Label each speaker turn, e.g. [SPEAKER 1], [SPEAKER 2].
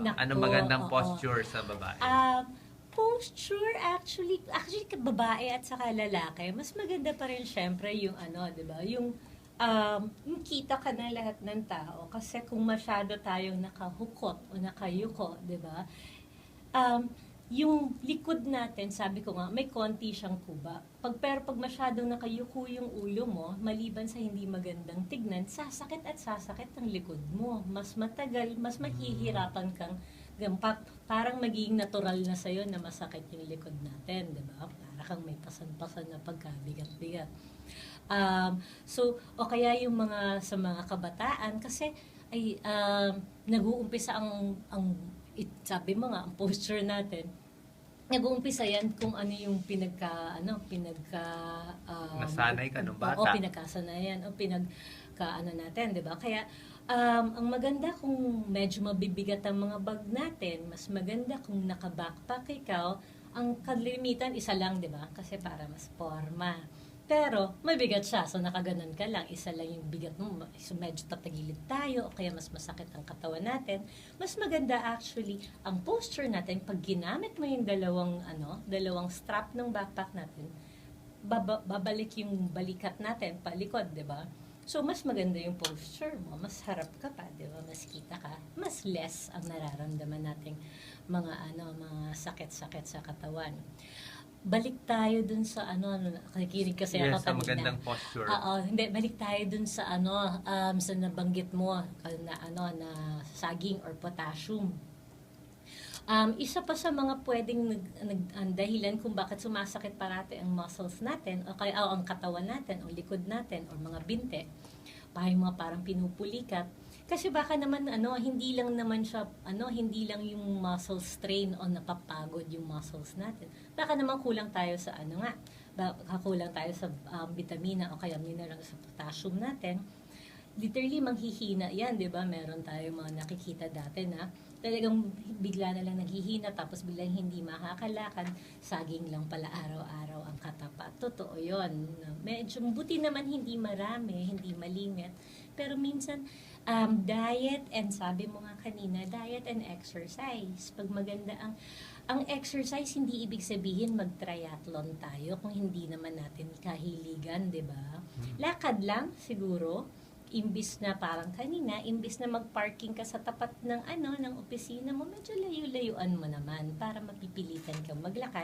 [SPEAKER 1] Nako,
[SPEAKER 2] Ano magandang
[SPEAKER 1] oo.
[SPEAKER 2] posture sa babae?
[SPEAKER 1] Um, posture actually, actually babae at saka lalaki, mas maganda pa rin syempre yung ano, 'di ba? Yung um, yung kita ka na lahat ng tao kasi kung masyado tayong nakahukot o nakayuko, 'di ba? Um, yung likod natin, sabi ko nga, may konti siyang kuba. Pag, pero pag masyadong nakayuko yung ulo mo, maliban sa hindi magandang tignan, sasakit at sasakit ang likod mo. Mas matagal, mas mahihirapan kang gampak. Parang magiging natural na sa'yo na masakit yung likod natin, di ba? Para kang may pasan-pasan na pagkabigat-bigat. Um, so, o kaya yung mga sa mga kabataan, kasi ay um, nag-uumpisa ang, ang it, sabi mo nga, ang posture natin, nag-uumpisa yan kung ano yung pinagka, ano, pinagka, um,
[SPEAKER 2] Nasanay ka nung bata.
[SPEAKER 1] O pinagkasanayan, o pinagka, ano natin, di ba? Kaya, um, ang maganda kung medyo mabibigat ang mga bag natin, mas maganda kung naka-backpack ikaw, ang kalimitan, isa lang, di ba? Kasi para mas forma. Pero, may bigat siya. So, nakaganon ka lang. Isa lang yung bigat mo. So, medyo tatagilid tayo o kaya mas masakit ang katawan natin. Mas maganda actually ang posture natin pag ginamit mo yung dalawang, ano, dalawang strap ng backpack natin, baba, babalik yung balikat natin palikod, di ba? So, mas maganda yung posture mo. Mas harap ka pa, di ba? Mas kita ka. Mas less ang nararamdaman nating mga, ano, mga sakit-sakit sa katawan balik tayo dun sa ano, ano nakikinig kasi
[SPEAKER 2] yes,
[SPEAKER 1] ako
[SPEAKER 2] sa
[SPEAKER 1] kanina.
[SPEAKER 2] magandang posture.
[SPEAKER 1] Oo, hindi balik tayo dun sa ano um, sa nabanggit mo na ano na saging or potassium. Um, isa pa sa mga pwedeng nag, nag, ang dahilan kung bakit sumasakit parati ang muscles natin o kaya o ang katawan natin o likod natin o mga binte, parang mga parang pinupulikat. Kasi baka naman ano, hindi lang naman siya ano, hindi lang yung muscle strain o napapagod yung muscles natin. Baka naman kulang tayo sa ano nga, baka kulang tayo sa um, vitamina o kaya mineral sa potassium natin. Literally manghihina 'yan, 'di ba? Meron tayo mga nakikita dati na talagang bigla na lang naghihina tapos biglang hindi makakalakad, saging lang pala araw-araw ang katapat. Totoo 'yon. Medyo buti naman hindi marami, hindi malimit. Pero minsan um, diet and sabi mo nga kanina, diet and exercise. Pag maganda ang ang exercise hindi ibig sabihin mag-triathlon tayo kung hindi naman natin kahiligan, 'di ba? Lakad lang siguro imbis na parang kanina, imbis na mag-parking ka sa tapat ng ano ng opisina mo, medyo layo-layuan mo naman para mapipilitan kang maglakad